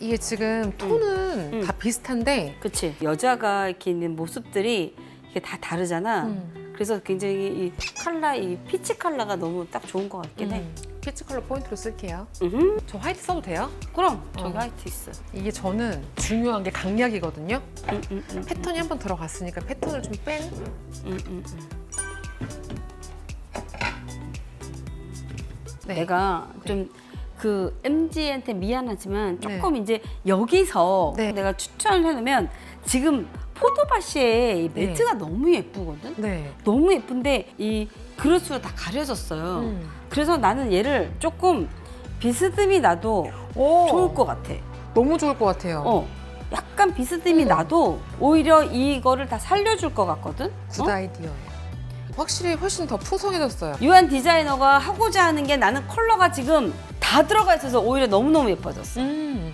이게 지금 톤은 음. 다 비슷한데 그치. 여자가 이렇게 있는 모습들이 이게 다 다르잖아. 음. 그래서 굉장히 이 컬러, 이 피치 컬러가 너무 딱 좋은 것 같긴 해. 음. 피치 컬러 포인트로 쓸게요. 음. 저 화이트 써도 돼요? 그럼 저기 어. 화이트 있어. 이게 저는 중요한 게 강약이거든요. 음, 음, 음, 패턴이 한 번 들어갔으니까 패턴을 좀 뺀. 음, 음, 음. 네. 내가 좀 그 MG한테 미안하지만 조금 네. 이제 여기서 네. 내가 추천을 해놓으면 지금 포도바시의 이 네. 매트가 너무 예쁘거든. 네. 너무 예쁜데 이 그릇으로 다 가려졌어요. 음. 그래서 나는 얘를 조금 비스듬히 놔도 오, 좋을 것 같아. 너무 좋을 것 같아요. 어, 약간 비스듬히 놔도 오히려 이거를 다 살려줄 것 같거든. 굿 어? 아이디어예요. 확실히 훨씬 더 푸성해졌어요. 유한 디자이너가 하고자 하는 게 나는 컬러가 지금 다 들어가 있어서 오히려 너무너무 예뻐졌어. 음.